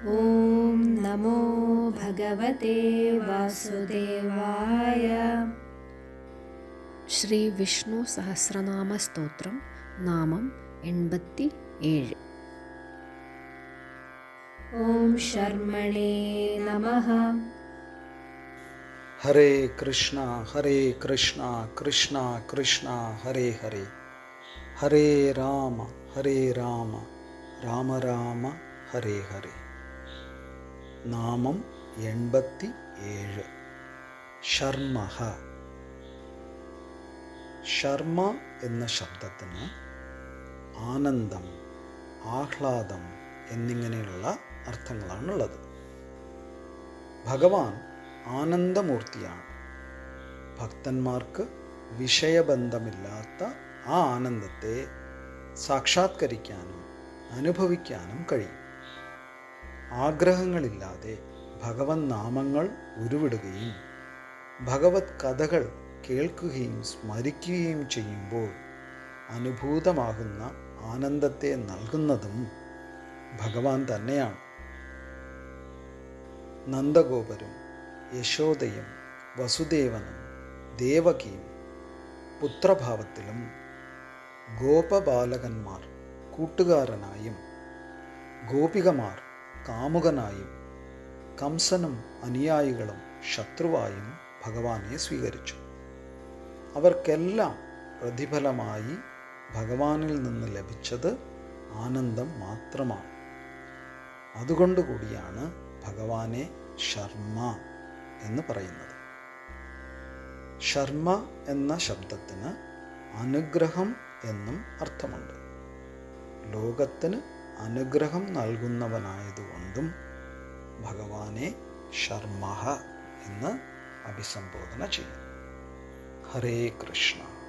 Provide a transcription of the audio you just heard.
ॐ नमो भगवते वासुदेवाय। श्रीविष्णुसहस्रनामस्तोत्रं नामम् एण्बत्ति एळ् ॐ शर्मणे नमः। हरे कृष्ण हरे कृष्ण कृष्ण कृष्ण हरे हरे। हरे राम हरे राम राम राम हरे हरे। നാമം എൺപത്തി ഏഴ് ശർമ്മഹ. ശർമ്മ എന്ന ശബ്ദത്തിന് ആനന്ദം ആഹ്ലാദം എന്നിങ്ങനെയുള്ള അർത്ഥങ്ങളാണുള്ളത്. ഭഗവാൻ ആനന്ദമൂർത്തിയാണ്. ഭക്തന്മാർക്ക് വിഷയബന്ധമില്ലാത്ത ആ ആനന്ദത്തെ സാക്ഷാത്കരിക്കാനും അനുഭവിക്കാനും കഴിയും. ആഗ്രഹങ്ങളില്ലാതെ ഭഗവൻ നാമങ്ങൾ ഉരുവിടുകയും ഭഗവത് കഥകൾ കേൾക്കുകയും സ്മരിക്കുകയും ചെയ്യുമ്പോൾ അനുഭൂതമാകുന്ന ആനന്ദത്തെ നൽകുന്നതും ഭഗവാൻ തന്നെയാണ്. നന്ദഗോപരും യശോദയും വസുദേവനും ദേവകിയും പുത്രഭാവത്തിലും ഗോപബാലകന്മാർ കൂട്ടുകാരനായും ഗോപികമാർ കാമുകനായും കംസനും അനുയായികളും ശത്രുവായും ഭഗവാനെ സ്വീകരിച്ചു. അവർക്കെല്ലാം പ്രതിഫലമായി ഭഗവാനിൽ നിന്ന് ലഭിച്ചത് ആനന്ദം മാത്രമാണ്. അതുകൊണ്ടുകൂടിയാണ് ഭഗവാനെ ശർമ്മ എന്ന് പറയുന്നത്. ശർമ്മ എന്ന ശബ്ദത്തിന് അനുഗ്രഹം എന്നും അർത്ഥമുണ്ട്. ലോകത്തിന് അനുഗ്രഹം നൽകുന്നവനായതുകൊണ്ടും ഭഗവാനെ ശർമ്മ എന്ന് അഭിസംബോധന ചെയ്യുന്നു. ഹരേ കൃഷ്ണ.